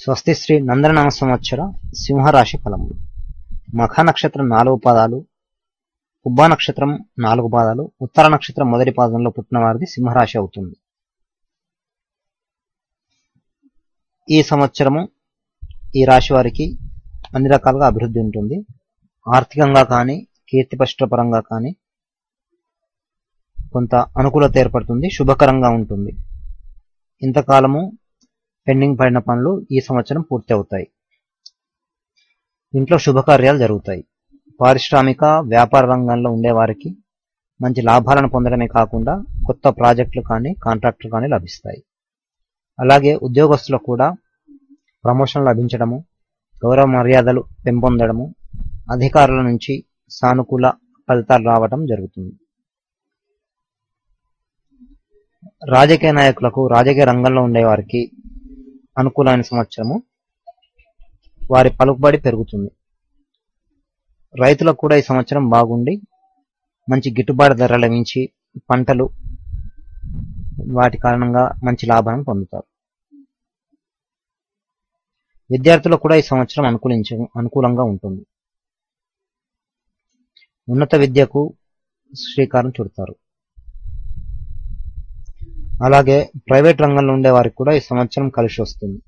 స్వస్తి శ్రీ నందననామ సంవత్సర సింహరాశి ఫలములు మఖ నక్షత్రం నాలుగు పాదాలు ఉబ్బా నక్షత్రం నాలుగు పాదాలు ఉత్తర నక్షత్రం మొదటి పాదంలో పుట్టిన వారిది సింహరాశి అవుతుంది. ఈ సంవత్సరము ఈ రాశి వారికి అన్ని రకాలుగా అభివృద్ధి ఉంటుంది. ఆర్థికంగా కానీ కీర్తి పరంగా కానీ కొంత అనుకూలత ఏర్పడుతుంది శుభకరంగా ఉంటుంది. ఇంతకాలము పెండింగ్ పడిన పనులు ఈ సంవత్సరం పూర్తి అవుతాయి ఇంట్లో శుభకార్యాలు జరుగుతాయి. పారిశ్రామిక వ్యాపార రంగంలో ఉండేవారికి మంచి లాభాలను పొందడమే కాకుండా కొత్త ప్రాజెక్టులు కానీ కాంట్రాక్టులు కానీ లభిస్తాయి. అలాగే ఉద్యోగస్తులకు కూడా ప్రమోషన్ లభించడము గౌరవ మర్యాదలు పెంపొందడము అధికారుల నుంచి సానుకూల ఫలితాలు రావడం జరుగుతుంది. రాజకీయ నాయకులకు రాజకీయ రంగంలో ఉండేవారికి అనుకూలమైన సంవత్సరము. వారి పలుకుబడి పెరుగుతుంది. రైతులకు కూడా ఈ సంవత్సరం బాగుండి మంచి గిట్టుబాటు ధర లభించి పంటలు వాటి కారణంగా మంచి లాభాలను పొందుతారు. విద్యార్థులకు కూడా ఈ సంవత్సరం అనుకూలించ అనుకూలంగా ఉంటుంది. ఉన్నత విద్యకు శ్రీకారం చుడతారు. అలాగే ప్రైవేట్ రంగంలో ఉండే వారికి కూడా ఈ సంవత్సరం కలిసి వస్తుంది.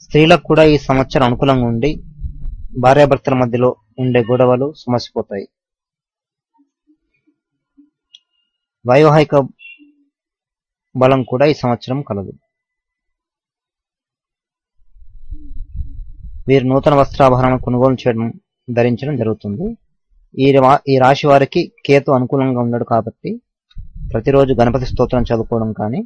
స్త్రీలకు కూడా ఈ సంవత్సరం అనుకూలంగా ఉండి భార్యాభర్తల మధ్యలో ఉండే గొడవలు సమసిపోతాయి. వైవాహిక బలం కూడా ఈ సంవత్సరం కలదు. వీరు నూతన వస్త్రాభరణ కొనుగోలు చేయడం ధరించడం జరుగుతుంది. ఈ ఈ రాశి వారికి కేతు అనుకూలంగా ఉన్నాడు కాబట్టి ప్రతిరోజు గణపతి స్తోత్రం చదువుకోవడం కానీ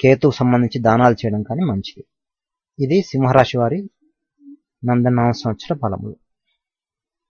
కేతుకు సంబంధించి దానాలు చేయడం కానీ మంచిది. ఇది సింహరాశి వారి నందనామ సంవత్సర ఫలములు.